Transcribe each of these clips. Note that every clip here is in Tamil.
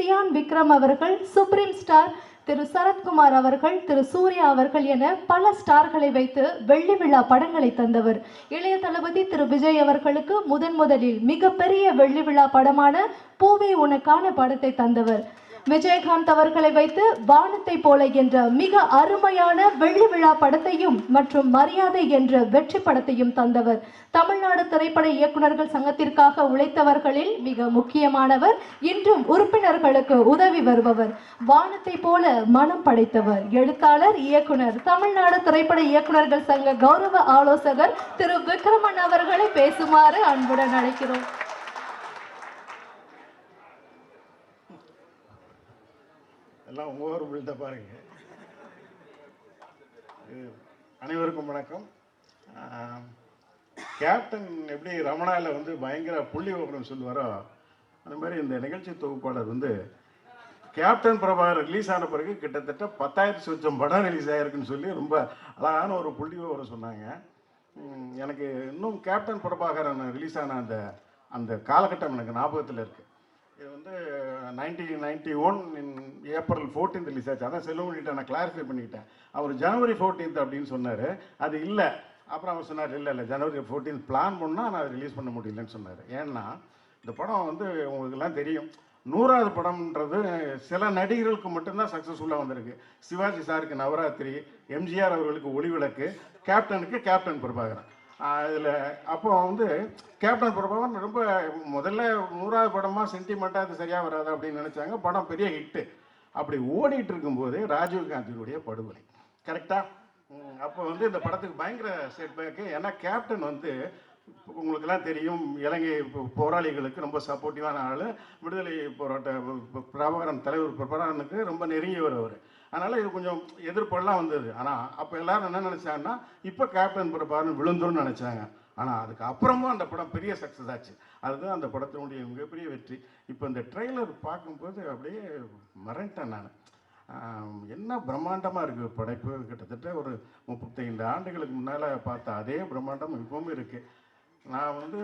சியான் விக்ரம் அவர்கள் சுப்ரீம் ஸ்டார் திரு சரத்குமார் அவர்கள் திரு சூர்யா அவர்கள் என பல ஸ்டார்களை வைத்து வெள்ளி விழா படங்களை தந்தவர். இளைய தளபதி திரு விஜய் அவர்களுக்கு முதன் முதலில் மிகப்பெரிய வெள்ளி விழா படமான பூவே உனக்கான படத்தை தந்தவர். விஜயகாந்த் அவர்களை வைத்து வானத்தை போல என்ற மிக அருமையான வெள்ளி விழா படத்தையும் மற்றும் மரியாதை என்ற வெற்றி படத்தையும் தந்தவர். தமிழ்நாடு திரைப்பட இயக்குனர்கள் சங்கத்திற்காக உழைத்தவர்களில் மிக முக்கியமானவர் இன்றும் உறுப்பினர்களுக்கு உதவி வருபவர். வானத்தை போல மனம் படைத்தவர். எழுத்தாளர் இயக்குனர் தமிழ்நாடு திரைப்பட இயக்குனர்கள் சங்க கௌரவ ஆலோசகர் திரு விக்ரமன் அவர்களை பேசுமாறு அன்புடன் அழைக்கிறோம். எல்லாம் ஓவர் பில்ட பாருங்க. இது அனைவருக்கும் வணக்கம். கேப்டன் எப்படி ரமணாவில் வந்து பயங்கர புள்ளி விவரம் சொல்லுவாரோ அந்த மாதிரி இந்த நிகழ்ச்சி தொகுப்பாளர் வந்து கேப்டன் பிரபாகர் ரிலீஸ் ஆன பிறகு கிட்டத்தட்ட பத்தாயிரத்தி சொச்சம் படம் ரிலீஸ் ஆகிருக்குன்னு சொல்லி ரொம்ப அழகான ஒரு புள்ளி விவரம் சொன்னாங்க. எனக்கு இன்னும் கேப்டன் பிரபாகரன் ரிலீஸ் ஆன அந்த அந்த காலகட்டம் எனக்கு ஞாபகத்தில் இருக்குது இது வந்து nineteen ninety one April fourteenth release ஆச்சு. அதான் செல்வமணிகிட்ட நான் கிளாரிஃபை பண்ணிக்கிட்டேன். அவர் ஜனவரி ஃபோர்டீன்த் அப்படின்னு சொன்னார். அது இல்லை. அப்புறம் அவர் சொன்னார் இல்லை இல்லை ஜனவரி ஃபோர்டீன்த் பிளான் பண்ணால் நான் ரிலீஸ் பண்ண முடியலன்னு சொன்னார். ஏன்னா இந்த படம் வந்து உங்களுக்குலாம் தெரியும். நூறாவது படம்ன்றது சில நடிகர்களுக்கு மட்டும்தான் சக்ஸஸ்ஃபுல்லாக வந்திருக்கு. சிவாஜி சாருக்கு நவராத்திரி எம்ஜிஆர் அவர்களுக்கு ஒளிவிளக்கு கேப்டனுக்கு கேப்டன் பிரபாகரன். அதில் அப்போ வந்து கேப்டன் பிரபாகரன் ரொம்ப முதல்ல நூறாவது படமாக சென்டிமெண்ட்டாக அது சரியாக வராது அப்படின்னு நினச்சாங்க. படம் பெரிய ஹிட்டு அப்படி ஓடிட்டு இருக்கும்போது ராஜீவ்காந்தியினுடைய படுகொலை. கரெக்டாக அப்போ வந்து இந்த படத்துக்கு பயங்கர செட்பேக்கு ஏன்னா கேப்டன் வந்து உங்களுக்கெல்லாம் தெரியும் இலங்கை போராளிகளுக்கு ரொம்ப சப்போர்ட்டிவான ஆள். விடுதலை போராட்ட பிரபாகரன் தலைவர் பிரபாகரனுக்கு ரொம்ப நெருங்கியவர் அவர். அதனால் இது கொஞ்சம் எதிர்ப்பெல்லாம் வந்தது. ஆனால் அப்போ எல்லாரும் என்ன நினச்சாங்கன்னா இப்போ கேப்டன் பிரபாகரன் விழுந்துருன்னு நினச்சாங்க. ஆனால் அதுக்கு அப்புறமும் அந்த படம் பெரிய சக்ஸஸ் ஆச்சு. அதுதான் அந்த படத்தினுடைய மிகப்பெரிய வெற்றி. இப்போ இந்த ட்ரெய்லர் பார்க்கும்போது அப்படியே மறந்துட்டேன் நான். என்ன பிரம்மாண்டமாக இருக்குது படைப்பு? கிட்டத்தட்ட ஒரு முப்பத்தைந்து ஆண்டுகளுக்கு முன்னால் பார்த்த அதே பிரம்மாண்டம் இப்பவும் இருக்குது நான் வந்து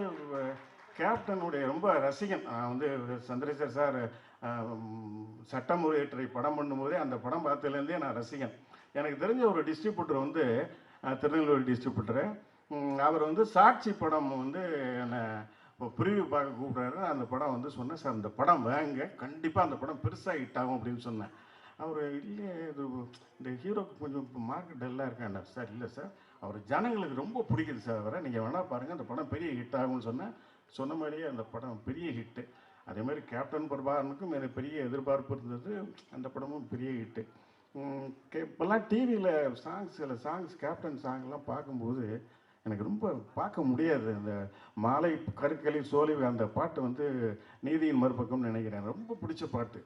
கேப்டனுடைய ரொம்ப ரசிகன். நான் வந்து சந்திரசேகர் சார் சட்டமுறையற்றை படம் பண்ணும்போதே அந்த படம் பார்த்ததுலேருந்தே நான் ரசிகன். எனக்கு தெரிஞ்ச ஒரு டிஸ்ட்ரிபியூட்டர் வந்து திருநெல்வேலி டிஸ்ட்ரிபியூட்டரு. அவர் வந்து சாட்சி படம் வந்து என்னை இப்போ பார்க்க கூப்பிட்றாரு. அந்த படம் வந்து சொன்னேன் சார் இந்த படம் வாங்க. கண்டிப்பாக அந்த படம் பெருசாக ஹிட் ஆகும் அப்படின்னு சொன்னேன். அவர் இல்லையே இது இந்த ஹீரோக்கு கொஞ்சம் மார்க்கெட் டல்லாக இருக்காங்க சார் இல்லை சார். அவர் ஜனங்களுக்கு ரொம்ப பிடிக்குது சார் அவரை. நீங்கள் வேணால் பாருங்கள் அந்த படம் பெரிய ஹிட் ஆகும்னு சொன்னேன். சொன்ன மாதிரியே அந்த படம் பெரிய ஹிட்டு அதே மாதிரி கேப்டன் பிரபாகரனுக்கும் எனக்கு பெரிய எதிர்பார்ப்பு இருந்தது. அந்த படமும் பெரிய ஹிட்டு இப்போல்லாம் டிவியில் சாங்ஸ் சில சாங்ஸ் கேப்டன் சாங்லாம் பார்க்கும்போது எனக்கு ரொம்ப பார்க்க முடியாது. அந்த மாலை கருக்களி சோலை அந்த பாட்டு வந்து நீதியின் மறுபக்கம்னு நினைக்கிறேன். ரொம்ப பிடிச்ச பாட்டு.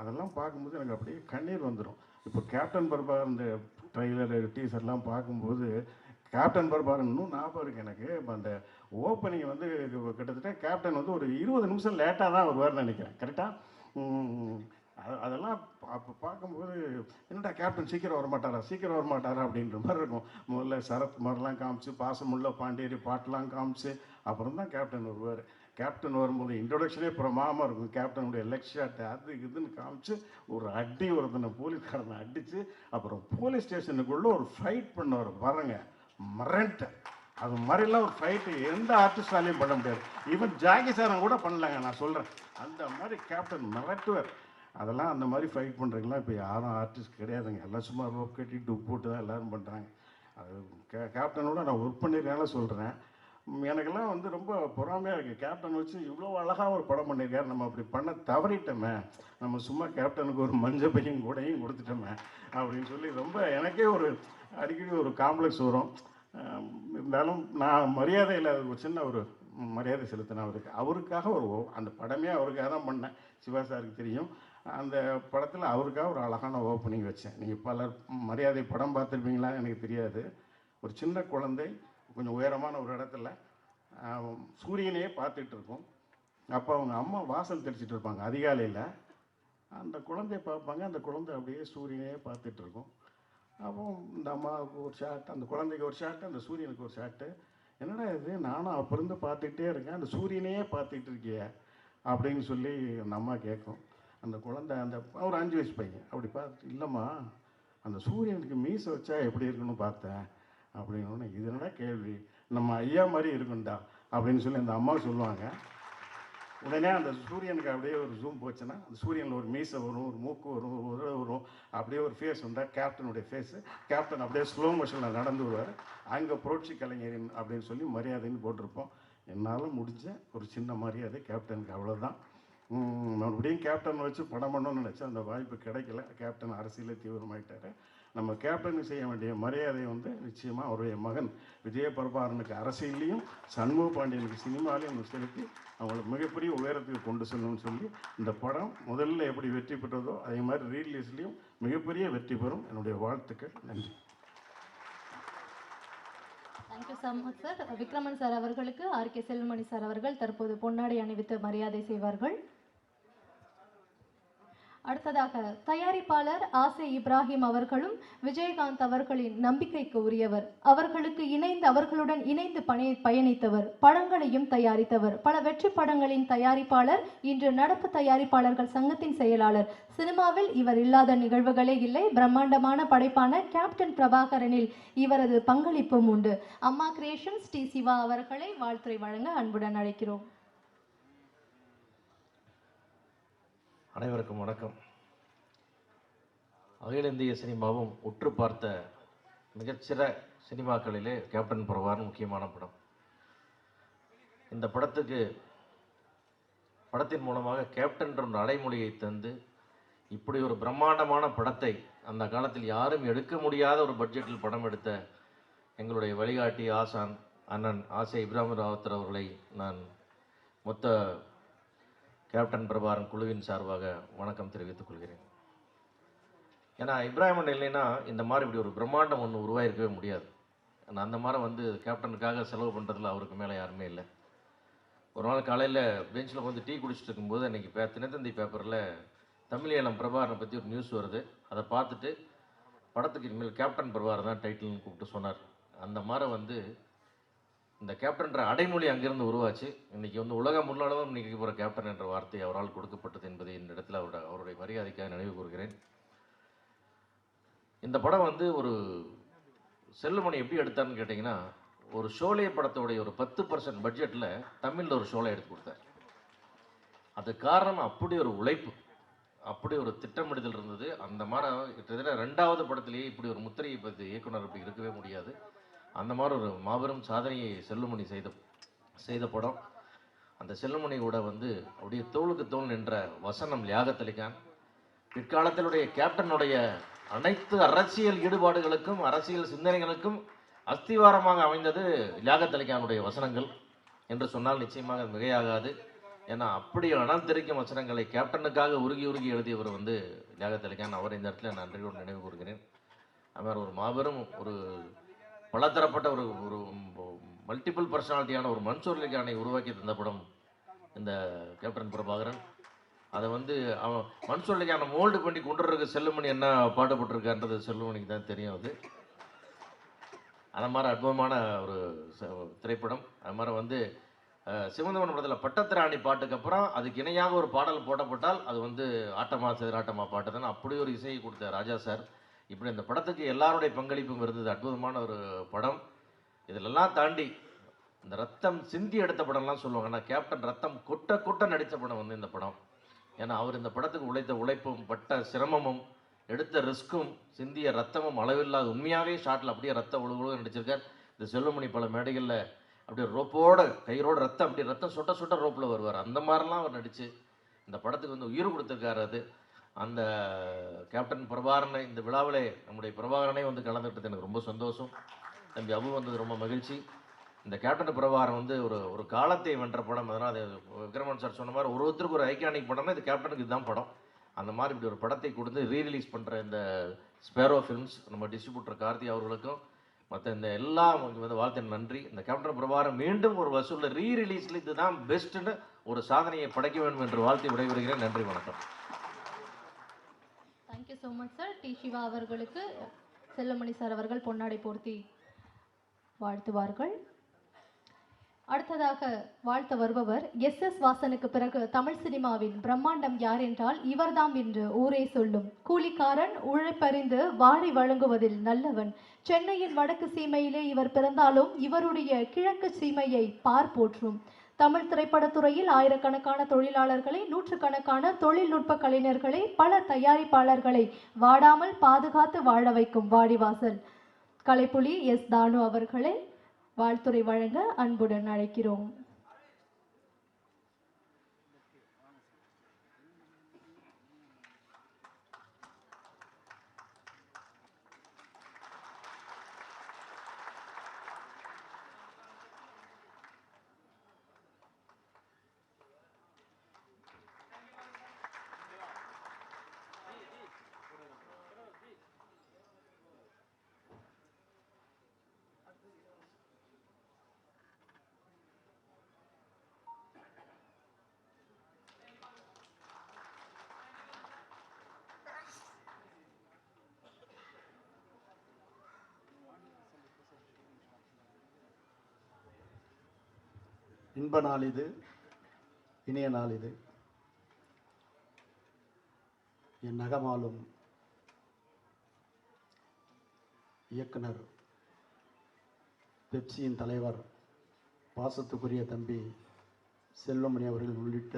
அதெல்லாம் பார்க்கும்போது எனக்கு அப்படியே கண்ணீர் வந்துடும் இப்போ கேப்டன் பிரபாகர் இந்த ட்ரெய்லர் டீசர்லாம் பார்க்கும்போது கேப்டன் பிரபாகரன் இன்னும் ஞாபகம் இருக்குது எனக்கு. இப்போ அந்த ஓப்பனிங் வந்து கிட்டத்தட்ட கேப்டன் வந்து ஒரு இருபது நிமிஷம் லேட்டாக தான் வருவார்னு நினைக்கிறேன். கரெக்டாக அதெல்லாம் அப்போ பார்க்கும்போது என்னடா கேப்டன் சீக்கிரம் வரமாட்டாரா? சீக்கிரம் வரமாட்டாரா? அப்படின்ற மாதிரி இருக்கும். முதல்ல சரத் மாதிரிலாம் காமிச்சு பாசமுள்ள பாண்டியரி பாட்டெலாம் காமிச்சு அப்புறம் தான் கேப்டன் வருவார். கேப்டன் வரும்போது இன்ட்ரொடக்ஷனே பிரமாமல் இருக்கும். கேப்டனுடைய லெக் அது இதுன்னு காமிச்சு ஒரு அடி ஒருத்தனை போலீஸ்காரனை அடித்து அப்புறம் போலீஸ் ஸ்டேஷனுக்குள்ளே ஒரு ஃபைட் பண்ணவர். வரங்க மரண்ட்டேன் அது மாதிரிலாம் ஒரு ஃபைட்டு எந்த ஆர்டிஸ்டாலையும் பண்ண முடியாது. ஈவன் ஜாக்கி சாரன் கூட பண்ணலாங்க நான் சொல்கிறேன் அந்த மாதிரி கேப்டன் மிரட்டுவர். அதெல்லாம் அந்த மாதிரி ஃபைட் பண்ணுறீங்களா இப்போ யாரும் ஆர்டிஸ்ட் கிடையாதுங்க. எல்லாம் சும்மா ரோப் கட்டி டுப் போட்டு தான் எல்லோரும் பண்ணுறாங்க அது கே கேப்டனோட நான் ஒர்க் பண்ணியிருக்கனால சொல்கிறேன் எனக்கெல்லாம் வந்து ரொம்ப பொறாமையாக இருக்குது கேப்டன் வச்சு இவ்வளோ அழகாக ஒரு படம் பண்ணியிருக்காரு நம்ம அப்படி பண்ண தவறிட்டோமே. நம்ம சும்மா கேப்டனுக்கு ஒரு மஞ்சள் பையும் கூடையும் கொடுத்துட்டோமே அப்படின்னு சொல்லி ரொம்ப எனக்கே ஒரு அடிக்கடி ஒரு காம்ப்ளெக்ஸ் வரும். இருந்தாலும் நான் மரியாதை இல்லாத ஒரு சின்ன ஒரு மரியாதை செலுத்தினேன் அவருக்கு. அவருக்காக ஒரு ஓ- அந்த படமே அவருக்காக தான் பண்ணேன். சிவா சாருக்கு தெரியும். அந்த படத்தில் அவருக்காக ஒரு அழகான ஓப்பனிங் வச்சேன். நீங்கள் பலர் மரியாதை படம் பார்த்துருப்பீங்களா எனக்கு தெரியாது. ஒரு சின்ன குழந்தை கொஞ்சம் உயரமான ஒரு இடத்துல சூரியனையே பார்த்துட்டு இருக்கும் அப்போ அவங்க அம்மா வாசல் தெளிச்சிட்டு இருப்பாங்க அதிகாலையில். அந்த குழந்தைய பார்ப்பாங்க அந்த குழந்தை அப்படியே சூரியனையே பார்த்துட்டு இருக்கும். அப்போ இந்த அம்மாவுக்கு ஒரு ஷாட் அந்த குழந்தைக்கு ஒரு ஷாட்டு அந்த சூரியனுக்கு ஒரு ஷாட்டு என்னடா இது? நானும் அப்போ இருந்து பார்த்துக்கிட்டே இருக்கேன் அந்த சூரியனையே பார்த்துட்டு இருக்கியே அப்படின்னு சொல்லி அந்த அம்மா கேட்கும். அந்த குழந்தை அந்த ஒரு அஞ்சு வயசு பையன். அப்படி பார்த்து இல்லைம்மா அந்த சூரியனுக்கு மீசை வச்சா எப்படி இருக்குன்னு பார்த்தேன். அப்படின்னு உடனே, இது என்னடா கேள்வி? நம்ம ஐயா மாதிரி இருக்குண்டா அப்படின்னு சொல்லி அந்த அம்மா சொல்லுவாங்க. உடனே அந்த சூரியனுக்கு அப்படியே ஒரு ஜூம் போச்சுன்னா அந்த சூரியனில் ஒரு மீசை வரும் ஒரு மூக்கு வரும் ஒரு வரும். அப்படியே ஒரு ஃபேஸ் வந்தால் கேப்டனுடைய ஃபேஸு கேப்டன் அப்படியே ஸ்லோ மோஷனில் நடந்து வருவார். அங்கே புரட்சி கலைஞரின் அப்படின்னு சொல்லி மரியாதைன்னு போட்டிருப்போம். என்னால் முடிஞ்ச ஒரு சின்ன மரியாதை கேப்டனுக்கு அவ்வளோதான் மறுபடியும் கேப்டன் வச்சு படம் பண்ணணும்னு நினச்சேன் அந்த வாய்ப்பு கிடைக்கல. கேப்டன் அரசியலில் தீவிரமாயிட்டாரு. நம்ம கேப்டனுக்கு செய்ய வேண்டிய மரியாதை வந்து நிச்சயமாக அவருடைய மகன் விஜய பரபாரனுக்கு அரசியல்லையும் சண்முக பாண்டியனுக்கு சினிமாலையும் செலுத்தி அவங்களை மிகப்பெரிய உயரத்துக்கு கொண்டு செல்லணும்னு சொல்லி இந்த படம் முதல்ல எப்படி வெற்றி பெற்றதோ அதே மாதிரி ரீலீஸ்லேயும் மிகப்பெரிய வெற்றி பெறும். என்னுடைய வாழ்த்துக்கள். நன்றி. Thank you so much sir Vikraman sir அவர்களுக்கு ஆர் கே செல்வமணி சார் அவர்கள் தற்போது பொன்னாடை அணிவித்து மரியாதை செய்வார்கள். அடுத்ததாக தயாரிப்பாளர் ஆசை இப்ராஹிம் அவர்களும் விஜயகாந்த் அவர்களின் நம்பிக்கைக்கு உரியவர். அவர்களுக்கு இணைந்து அவர்களுடன் இணைந்து பணி பயணித்தவர் படங்களையும் தயாரித்தவர். பல வெற்றி படங்களின் தயாரிப்பாளர் இன்று நடப்பு தயாரிப்பாளர்கள் சங்கத்தின் செயலாளர். சினிமாவில் இவர் இல்லாத நிகழ்வுகளே இல்லை. பிரம்மாண்டமான படைப்பான கேப்டன் பிரபாகரனில் இவரது பங்களிப்பும் உண்டு. அம்மா கிரியேஷன்ஸ் டி சிவா அவர்களை வாழ்த்துறை வழங்க அன்புடன் அழைக்கிறோம். அனைவருக்கும் வணக்கம். அகில இந்திய சினிமாவும் உற்று பார்த்த மிகச்சிற சினிமாக்களிலே கேப்டன் பிரபாகரன் முக்கியமான படம். இந்த படத்துக்கு படத்தின் மூலமாக கேப்டன் என்ற அடைமொழியை தந்து இப்படி ஒரு பிரம்மாண்டமான படத்தை அந்த காலத்தில் யாரும் எடுக்க முடியாத ஒரு பட்ஜெட்டில் படம் எடுத்த எங்களுடைய வழிகாட்டி ஆசான் அண்ணன் ஆசை இப்ராஹிம் ராவத்தர் அவர்களை நான் மொத்த கேப்டன் பிரபாரன் குழுவின் சார்பாக வணக்கம் தெரிவித்துக் கொள்கிறேன். ஏன்னா இப்ராஹிமன் இல்லைன்னா இந்த மாதிரி இப்படி ஒரு பிரம்மாண்டம் ஒன்று உருவாயிருக்கவே முடியாது. ஆனால் அந்த மாதிரி வந்து கேப்டனுக்காக செலவு பண்ணுறதுல அவருக்கு மேலே யாருமே இல்லை. ஒரு நாள் காலையில் பெஞ்சில் வந்து டீ குடிச்சிட்டு இருக்கும்போது அன்றைக்கி பே தினத்தந்தி பேப்பரில் தமிழீழம் பிரபாரனை பற்றி ஒரு நியூஸ் வருது. அதை பார்த்துட்டு படத்துக்கு இனிமேல் கேப்டன் பிரபாகர் தான் டைட்டில்னு கூப்பிட்டு சொன்னார். அந்த மாதிரி வந்து இந்த கேப்டன்ற அடைமொழி அங்கிருந்து உருவாச்சு. இன்றைக்கி வந்து உலகம் முன்னளவும் இன்றைக்கி போகிற கேப்டன் என்ற வார்த்தை அவரால் கொடுக்கப்பட்டது என்பதை இந்த இடத்துல அவரோட அவருடைய மரியாதைக்காக நினைவு கூறுகிறேன். இந்த படம் வந்து ஒரு செல்லுமணி எப்படி எடுத்தான்னு கேட்டிங்கன்னா ஒரு ஷோலே படத்தோடைய ஒரு பத்து பர்சன்ட் பட்ஜெட்டில் தமிழில் ஒரு ஷோலை எடுத்து கொடுத்தார். அது காரணம் அப்படி ஒரு உழைப்பு அப்படி ஒரு திட்டமிடுதல் இருந்தது. அந்த மாதிரி கிட்டத்தட்ட ரெண்டாவது படத்திலேயே இப்படி ஒரு முத்திரையை பற்றி இயக்குனர் இப்படி இருக்கவே முடியாது. அந்த மாதிரி ஒரு மாபெரும் சாதனையை செல்லுமணி செய்த செய்த படம். அந்த செல்லுமணி கூட வந்து அப்படியே தோளுக்கு தோல் நின்ற வசனம் யாகத்தளிக்கான் பிற்காலத்தினுடைய கேப்டனுடைய அனைத்து அரசியல் ஈடுபாடுகளுக்கும் அரசியல் சிந்தனைகளுக்கும் அஸ்திவாரமாக அமைந்தது லியாகத்தலிகானுடைய வசனங்கள். என்று சொன்னால் நிச்சயமாக மிகையாகாது. ஏன்னா அப்படி அனல் தெரிக்கும் வசனங்களை கேப்டனுக்காக உருகி உருகி எழுதியவர் வந்து யாகத்தளிக்கான் அவர் இந்த இடத்துல நான் நன்றியோடு நினைவு கூறுகிறேன். அவர் ஒரு மாபெரும் ஒரு பலதரப்பட்ட ஒரு ஒரு மல்டிபிள் பர்சனாலிட்டியான ஒரு மன்சூர் அணை உருவாக்கி தந்த படம் இந்த கேப்டன் பிரபாகரன் அதை வந்து அவன் மன்சூர் அலிகானை மோல்டு பண்ணி கொண்டு செல்லுமணி என்ன பாடுபட்டிருக்கான்றது செல்லுமணிக்கு தான் தெரியும் அது. அந்த மாதிரி அற்புதமான ஒரு ச- திரைப்படம். அது மாதிரி வந்து சிவந்தவன் படத்தில் பட்டத்திராணி பாட்டுக்கு அப்புறம் அதுக்கு இணையாக ஒரு பாடல் போடப்பட்டால் அது வந்து ஆட்டமா சிதறாட்டமா பாட்டு தான். அப்படி ஒரு இசையை கொடுத்த ராஜா சார். இப்படி இந்த படத்துக்கு எல்லாருடைய பங்களிப்பும் இருந்தது. அற்புதமான ஒரு படம். இதிலெல்லாம் தாண்டி இந்த ரத்தம் சிந்தி எடுத்த படம்லாம் சொல்லுவாங்க ஆனால் கேப்டன் ரத்தம் கொட்ட கொட்ட நடித்த படம் வந்து இந்த படம். ஏன்னா அவர் இந்த படத்துக்கு உழைத்த உழைப்பும் பட்ட சிரமமும் எடுத்த ரிஸ்க்கும் சிந்திய ரத்தமும் அளவில்லாத உண்மையாகவே ஷாட்டில் அப்படியே ரத்தம் ஒழுகுழுக நடிச்சிருக்கார். இந்த செல்லுமணி பல மேடைகளில் அப்படியே ரோப்போட கயிறோட ரத்தம் அப்படியே ரத்தம் சுட்ட சொட்ட ரோப்பில் வருவார். அந்த மாதிரிலாம் அவர் நடித்து இந்த படத்துக்கு வந்து உயிர் கொடுத்துருக்காரு அது. அந்த கேப்டன் பிரபாகரனை இந்த விழாவிலே நம்முடைய பிரபாகரனே வந்து கலந்துக்கிட்டது எனக்கு ரொம்ப சந்தோஷம். தம்பி அபு வந்தது ரொம்ப மகிழ்ச்சி. இந்த கேப்டன் பிரபாகரன் வந்து ஒரு ஒரு காலத்தை வென்ற படம். அதனால் அது விக்ரமன் சார் சொன்ன மாதிரி ஒரு ஒருத்தருக்கு ஒரு ஐக்கானிக் படம்னா இது கேப்டனுக்கு இதுதான் படம். அந்த மாதிரி இப்படி ஒரு படத்தை கொடுத்து ரீரிலீஸ் பண்ணுற இந்த ஸ்பேரோ ஃபிலிம்ஸ் நம்ம டிஸ்ட்ரிபியூட்டர் கார்த்தி அவர்களுக்கும் மற்ற இந்த எல்லா உங்களுக்கு வந்து வாழ்த்து நன்றி. இந்த கேப்டன் பிரபாகரன் மீண்டும் ஒரு வசூலில் ரீ ரிலீஸில் இதுதான் பெஸ்ட்டுன்னு ஒரு சாதனையை படைக்க வேண்டும் என்று வாழ்த்தி விடைபெறுகிறேன். நன்றி வணக்கம். So much sir T Siva அவர்களுக்கு செல்லமணி சார் அவர்கள் பொன்னாடை போர்த்தி வாழ்த்துவார்கள். அடுத்ததாக வாழ்த்த வருபவர் எஸ். எஸ். வாசனுக்கு பிறகு தமிழ் சினிமாவின் பிரம்மாண்டம் யார் என்றால் இவர்தாம் என்று ஊரே சொல்லும் கூலிக்காரன் உழைப்பறிந்து வாரி வழங்குவதில் நல்லவன். சென்னையின் வடக்கு சீமையிலே இவர் பிறந்தாலும் இவருடைய கிழக்கு சீமையை பார் போற்றும். தமிழ் திரைப்படத்துறையில் ஆயிரக்கணக்கான தொழிலாளர்களை நூற்றுக்கணக்கான தொழில்நுட்ப கலைஞர்களை பல தயாரிப்பாளர்களை வாடாமல் பாதுகாத்து வாழ வைக்கும் வாடிவாசல். கலைப்புலி எஸ் தானு அவர்களை வாழ்த்துரை வழங்க அன்புடன் அழைக்கிறோம். இன்ப நாள் இது இனிய நாள் இது. என் நகமாலும் இயக்குனர் பெப்சியின் தலைவர் பாசத்துக்குரிய தம்பி செல்வமணி அவர்கள் உள்ளிட்ட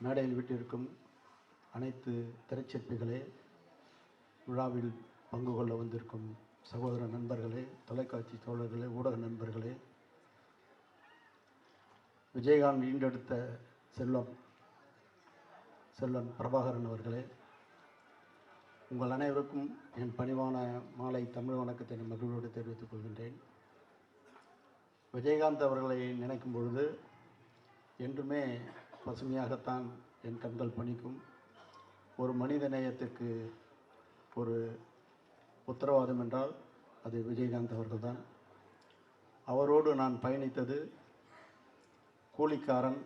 மேடையில் விட்டிருக்கும் அனைத்து திரைச்சிற்பிகளே விழாவில் பங்கு கொள்ள வந்திருக்கும் சகோதர நண்பர்களே தொலைக்காட்சி தோழர்களே ஊடக நண்பர்களே விஜயகாந்த் ஈண்டெடுத்த செல்வம் செல்வன் பிரபாகரன் அவர்களே உங்கள் அனைவருக்கும் என் பணிவான மாலை தமிழ் வணக்கத்தை மகிழ்வோடு தெரிவித்துக் கொள்கின்றேன். விஜயகாந்த் அவர்களை நினைக்கும் பொழுது என்றுமே பசுமையாகத்தான் என் கண்கள் பணிக்கும். ஒரு மனித நேயத்துக்கு ஒரு உத்தரவாதம் என்றால் அது விஜயகாந்த் அவர்கள்தான். அவரோடு நான் பயணித்தது கூலிக்காரன்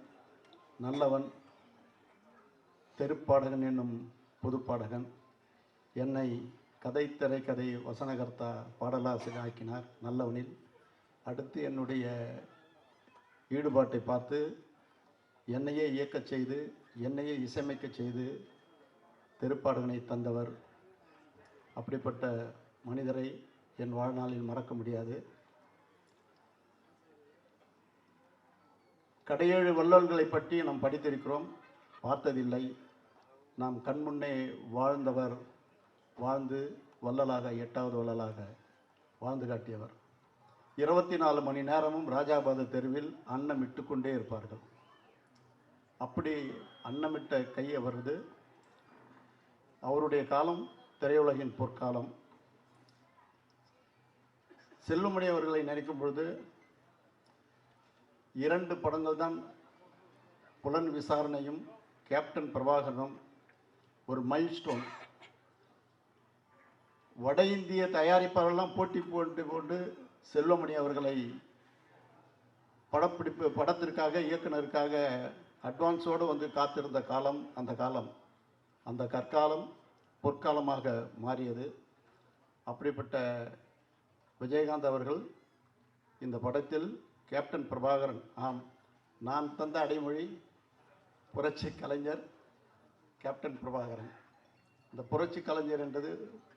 நல்லவன் தெருப்பாடகன் என்னும் புதுப்பாடகன். என்னை கதை திரைக்கதை வசனகர்த்தா பாடலாசிரியர் ஆக்கினார் நல்லவனில். அடுத்து என்னுடைய ஈடுபாட்டை பார்த்து என்னையே இயக்கச் செய்து என்னையே இசையமைக்கச் செய்து தெருப்பாடகனை தந்தவர். அப்படிப்பட்ட மனிதரை என் வாழ்நாளில் மறக்க முடியாது. கடையேழு வள்ளல்களை பற்றி நாம் படித்திருக்கிறோம். பார்த்ததில்லை. நாம் கண்முன்னே வாழ்ந்தவர் வாழ்ந்து வள்ளலாக எட்டாவது வள்ளலாக வாழ்ந்து காட்டியவர். இருபத்தி நாலு மணி நேரமும் ராஜாபாத தெருவில் அன்னமிட்டு கொண்டே இருப்பார்கள். அப்படி அன்னமிட்ட கை அவரது. அவருடைய காலம் திரையுலகின் பொற்காலம். செல்லுமணி அவர்களை நினைக்கும் பொழுது இரண்டு படங்கள் தான் புலன் விசாரணையும் கேப்டன் பிரபாகரனும் ஒரு மைல்ஸ்டோன் வட இந்திய தயாரிப்பாளர்லாம் போட்டி போட்டு கொண்டு செல்வமணி அவர்களை படப்பிடிப்பு படத்திற்காக இயக்குனருக்காக அட்வான்ஸோடு வந்து காத்திருந்த காலம் அந்த காலம் அந்த கற்காலம் பொற்காலமாக மாறியது. அப்படிப்பட்ட விஜயகாந்த் அவர்கள் இந்த படத்தில் கேப்டன் பிரபாகரன் ஆம் நான் தந்த அடைமொழி புரட்சி கலைஞர் கேப்டன் பிரபாகரன். இந்த புரட்சி கலைஞர் என்றது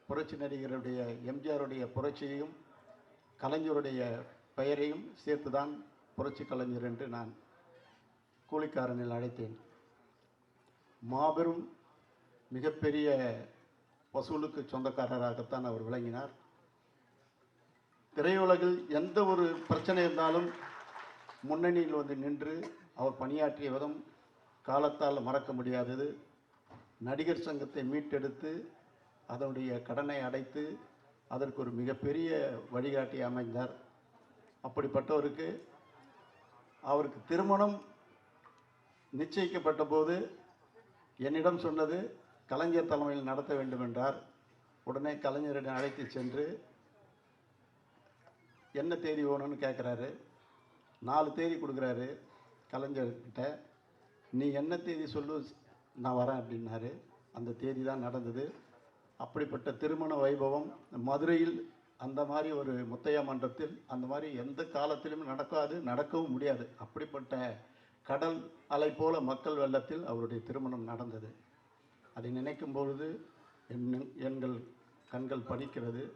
புரட்சி நடிகருடைய எம்ஜிஆருடைய புரட்சியையும் கலைஞருடைய பெயரையும் சேர்த்து தான் புரட்சி கலைஞர் என்று நான் கூலிக்காரனில் அழைத்தேன். மாபெரும் மிகப்பெரிய வசூலுக்கு சொந்தக்காரராகத்தான் அவர் விளங்கினார். திரையுலகில் எந்த ஒரு பிரச்சனை இருந்தாலும் முன்னணியில் வந்து நின்று அவர் பணியாற்றிய விதம் காலத்தால் மறக்க முடியாதது. நடிகர் சங்கத்தை மீட்டெடுத்து அதனுடைய கடனை அடைத்து அதற்கு ஒரு மிகப்பெரிய வழிகாட்டி அமைந்தார். அப்படிப்பட்டவருக்கு அவருக்கு திருமணம் நிச்சயிக்கப்பட்ட போது என்னிடம் சொன்னது கலைஞர் தலைமையில் நடத்த வேண்டும் என்றார் உடனே கலைஞரிடம் அழைத்து சென்று என்ன தேதி வேணும்னு கேட்குறாரு நாலு தேதி கொடுக்குறாரு கலைஞர்கிட்ட. நீ என்ன தேதி சொல்லு நான் வரேன் அப்படின்னாரு. அந்த தேதி தான் நடந்தது. அப்படிப்பட்ட திருமண வைபவம் மதுரையில் அந்த மாதிரி ஒரு முத்தையா மன்றத்தில் அந்த மாதிரி எந்த காலத்திலும் நடக்காது நடக்கவும் முடியாது. அப்படிப்பட்ட கடல் அலை போல மக்கள் வெள்ளத்தில் அவருடைய திருமணம் நடந்தது. அதை நினைக்கும் பொழுது என் எங்கள் கண்கள் பணிக்கிறது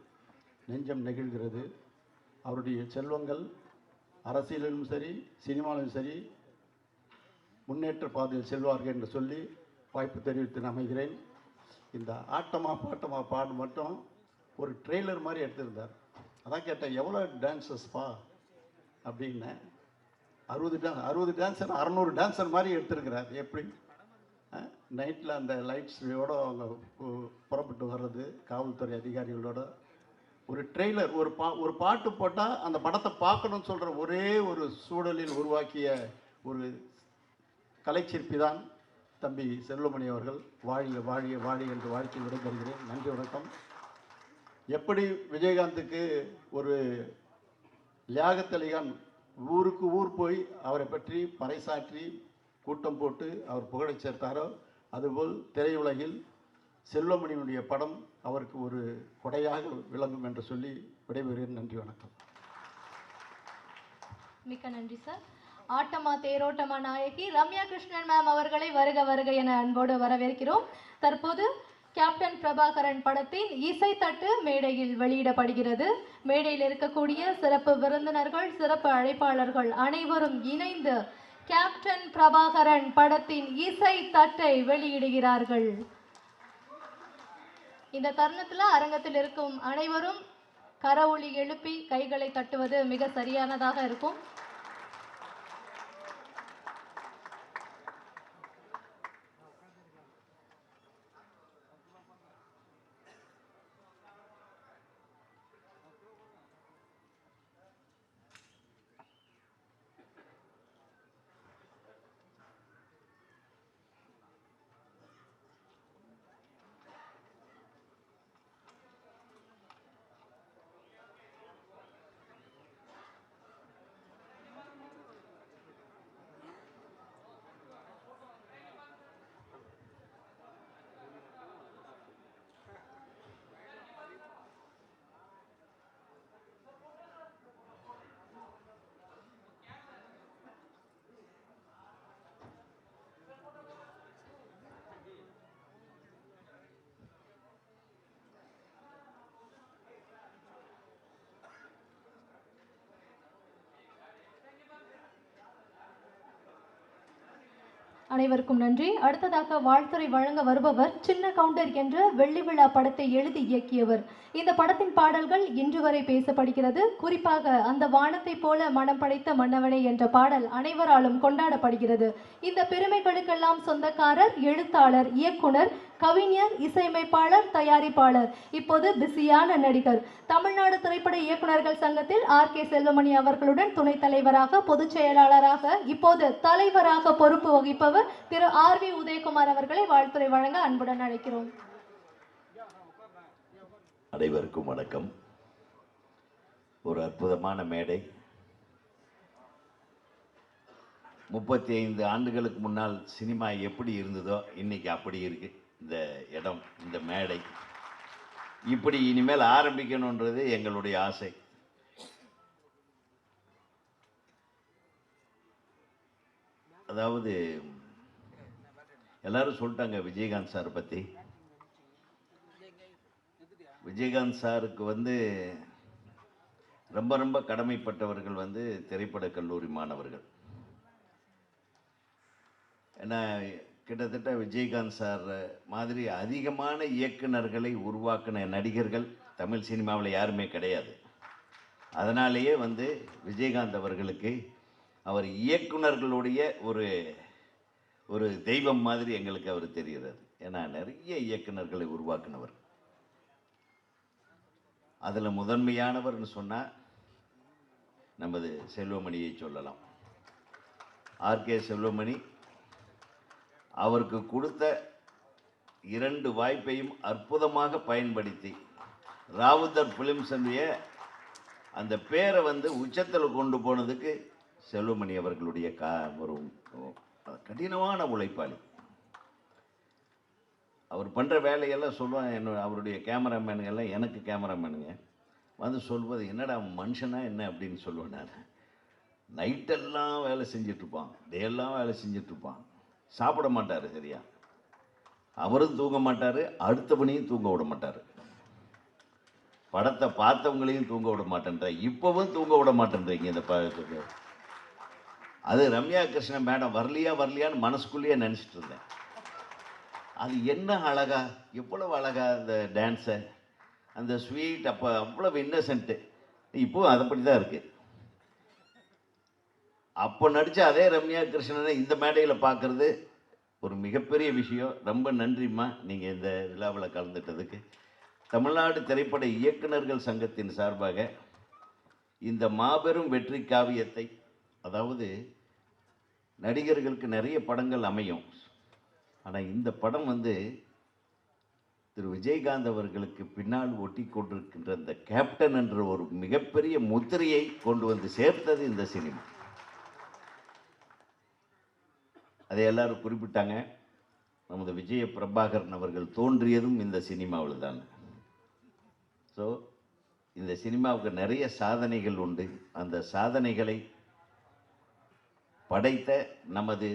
நெஞ்சம் நெகிழ்கிறது. அவருடைய செல்வங்கள் அரசியலிலும் சரி சினிமாவிலும் சரி முன்னேற்ற பாதையில் செல்வார்கள் என்று சொல்லி வாய்ப்பு தெரிவித்து அமைகிறேன். இந்த ஆட்டமாக பாட்டமா பாடு மட்டும் ஒரு ட்ரெய்லர் மாதிரி எடுத்திருந்தார். அதான் கேட்டேன் எவ்வளோ டான்ஸஸ்ப்பா அப்படின்னேன் அறுபது டான்ஸ் அறுபது டான்ஸர் அறநூறு டான்ஸர் மாதிரி எடுத்திருக்கிறார். எப்படி? நைட்டில் அந்த லைட்ஸோட அவங்க புறப்பட்டு வர்றது காவல்துறை அதிகாரிகளோட ஒரு ட்ரெய்லர் ஒரு பா ஒரு பாட்டு போட்டால் அந்த படத்தை பார்க்கணும்னு சொல்கிற ஒரே ஒரு சூழலில் உருவாக்கிய ஒரு கலைச்சிற்பி தான் தம்பி செல்வமணி அவர்கள். வாழிய வாழிய வாழி என்று வாழ்க்கை விடைபெறுகிறேன். நன்றி வணக்கம். எப்படி விஜயகாந்துக்கு ஒரு லியாகத்தலிகான் ஊருக்கு ஊர் போய் அவரை பற்றி பறைசாற்றி கூட்டம் போட்டு அவர் புகழை சேர்த்தாரோ அதுபோல் திரையுலகில் செல்வமணியினுடைய படம் அவருக்கு ஒரு கொடையாக விளங்கும் என்று சொல்லி விடைபெறுகிறேன். நன்றி வணக்கம். மிக்க நன்றி சார். ஆட்டமா தேரோட்டமா நாயகி ரம்யா கிருஷ்ணன் மேம் அவர்களை வருக வருக என அன்போடு வரவேற்கிறோம். தற்போது கேப்டன் பிரபாகரன் படத்தின் இசைத்தட்டு மேடையில் வெளியிடப்படுகிறது. மேடையில் இருக்கக்கூடிய சிறப்பு விருந்தினர்கள் சிறப்பு அழைப்பாளர்கள் அனைவரும் இணைந்து கேப்டன் பிரபாகரன் படத்தின் இசை தட்டை வெளியிடுகிறார்கள். இந்த தருணத்தில் அரங்கத்தில் இருக்கும் அனைவரும் கரவொலி எழுப்பி கைகளை தட்டுவது மிக சரியானதாக இருக்கும். அனைவருக்கும் நன்றி. அடுத்ததாக வாழ்த்துறை வழங்க வருபவர் சின்ன கவுண்டர் என்ற வெள்ளி விழா படத்தை எழுதி இயக்கியவர். இந்த படத்தின் பாடல்கள் இன்று வரை பேசப்படுகிறது. குறிப்பாக அந்த வானத்தைப் போல மனம் படைத்த மன்னவனே என்ற பாடல் அனைவராலும் கொண்டாடப்படுகிறது. இந்த பெருமைகளுக்கெல்லாம் சொந்தக்காரர் எழுத்தாளர் இயக்குனர் கவிஞர் இசையமைப்பாளர் தயாரிப்பாளர். இப்போது பிஸியான நடிகர். தமிழ்நாடு திரைப்பட இயக்குனர்கள் சங்கத்தில் ஆர். கே. செல்வமணி அவர்களுடன் துணைத் தலைவராக பொதுச் செயலாளராக இப்போது தலைவராக பொறுப்பு வகிப்பவர் திரு. ஆர். வி. உதயகுமார் அவர்களை வாழ்த்துறை வழங்க அன்புடன் அழைக்கிறோம். அனைவருக்கும் வணக்கம். ஒரு அற்புதமான மேடை. முப்பத்தி ஐந்து ஆண்டுகளுக்கு முன்னால் சினிமா எப்படி இருந்ததோ இன்னைக்கு அப்படி இருக்கு. இந்த இடம் இந்த மேடை. இப்படி இனிமேல் ஆரம்பிக்கணுன்றது எங்களுடைய ஆசை. அதாவது எல்லாரும் சொல்லிட்டாங்க விஜயகாந்த் சார் பற்றி விஜயகாந்த் சாருக்கு வந்து ரொம்ப ரொம்ப கடமைப்பட்டவர்கள் வந்து திரைப்பட கல்லூரி மாணவர்கள். ஏன்னா கிட்டத்தட்ட விஜயகாந்த் சார் மாதிரி அதிகமான இயக்குனர்களை உருவாக்கின நடிகர்கள் தமிழ் சினிமாவில் யாருமே கிடையாது. அதனாலேயே வந்து விஜயகாந்த் அவர்களுக்கு அவர் இயக்குனர்களுடைய ஒரு ஒரு தெய்வம் மாதிரி எங்களுக்கு அவர் தெரிகிறது. ஏன்னா நிறைய இயக்குனர்களை உருவாக்கினவர். அதில் முதன்மையானவர்னு சொன்னால் நமது செல்வமணியை சொல்லலாம். ஆர்கே செல்வமணி அவருக்கு கொடுத்த இரண்டு வாய்ப்பையும் அற்புதமாக பயன்படுத்தி ராவுத்தர் ஃபிலிம்ஸுடைய அந்த பேரை வந்து உச்சத்தில் கொண்டு போனதுக்கு செல்வமணி அவர்களுடைய கா ஒரு கடினமான உழைப்பாளி. அவர் பண்ணுற வேலையெல்லாம் சொல்லுவாங்க என்ன அவருடைய கேமராமேனுங்க எல்லாம் எனக்கு கேமராமேனுங்க. வந்து சொல்வது என்னடா மனுஷனா என்ன? அப்படின்னு சொல்லுவேன் நான். நைட்டெல்லாம் வேலை செஞ்சிட்ருப்பான். டேயெல்லாம் வேலை செஞ்சிட்ருப்பான். சாப்பிட மாட்டார் சரியா? அவரும் தூங்க மாட்டார் அடுத்தவனையும் தூங்க விட மாட்டார். படத்தை பார்த்தவங்களையும் தூங்க விட மாட்டேன்ற இப்போவும் தூங்க விட மாட்டேன்றீங்க இந்த ப அது ரம்யா கிருஷ்ணன் மேடம் வரலையா வரலையான்னு மனசுக்குள்ளேயே நினச்சிட்டு இருந்தேன். அது என்ன அழகா எவ்வளவு அழகா அந்த டான்ஸை அந்த ஸ்வீட் அப்போ அவ்வளவு இன்னசென்ட்டு இப்போவும் அதைப்படி தான் இருக்குது அப்போ நடித்த அதே ரம்யா கிருஷ்ணனை இந்த மேடையில் பார்க்குறது ஒரு மிகப்பெரிய விஷயம். ரொம்ப நன்றிம்மா. நீங்கள் இந்த விழாவில் கலந்துட்டதுக்கு. தமிழ்நாடு திரைப்பட இயக்குனர்கள் சங்கத்தின் சார்பாக இந்த மாபெரும் வெற்றி காவியத்தை அதாவது நடிகர்களுக்கு நிறைய படங்கள் அமையும். ஆனால் இந்த படம் வந்து திரு விஜயகாந்த் அவர்களுக்கு பின்னால் ஒட்டி கொண்டிருக்கின்ற இந்த கேப்டன் என்ற ஒரு மிகப்பெரிய முத்திரையை கொண்டு வந்து சேர்த்தது இந்த சினிமா. அதை எல்லாரும் குறிப்பிட்டாங்க. நமது விஜய பிரபாகரன் அவர்கள் தோன்றியதும் இந்த சினிமாவில் தான் ஸோ இந்த சினிமாவுக்கு நிறைய சாதனைகள் உண்டு. அந்த சாதனைகளை படைத்த நமது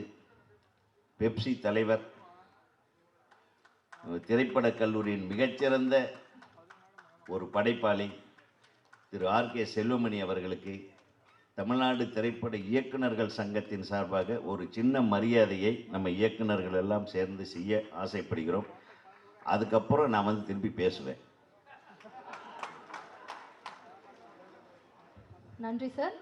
பெப்சி தலைவர் திரைப்படக் கல்லூரியின் மிகச்சிறந்த ஒரு படைப்பாளி திரு ஆர் கே செல்வமணி அவர்களுக்கு தமிழ்நாடு திரைப்பட இயக்குனர்கள் சங்கத்தின் சார்பாக ஒரு சின்ன மரியாதையை நம்ம இயக்குனர்கள் எல்லாம் சேர்ந்து செய்ய ஆசைப்படுகிறோம். அதுக்கப்புறம் நான் வந்து திரும்பி பேசுவேன். நன்றி சார்.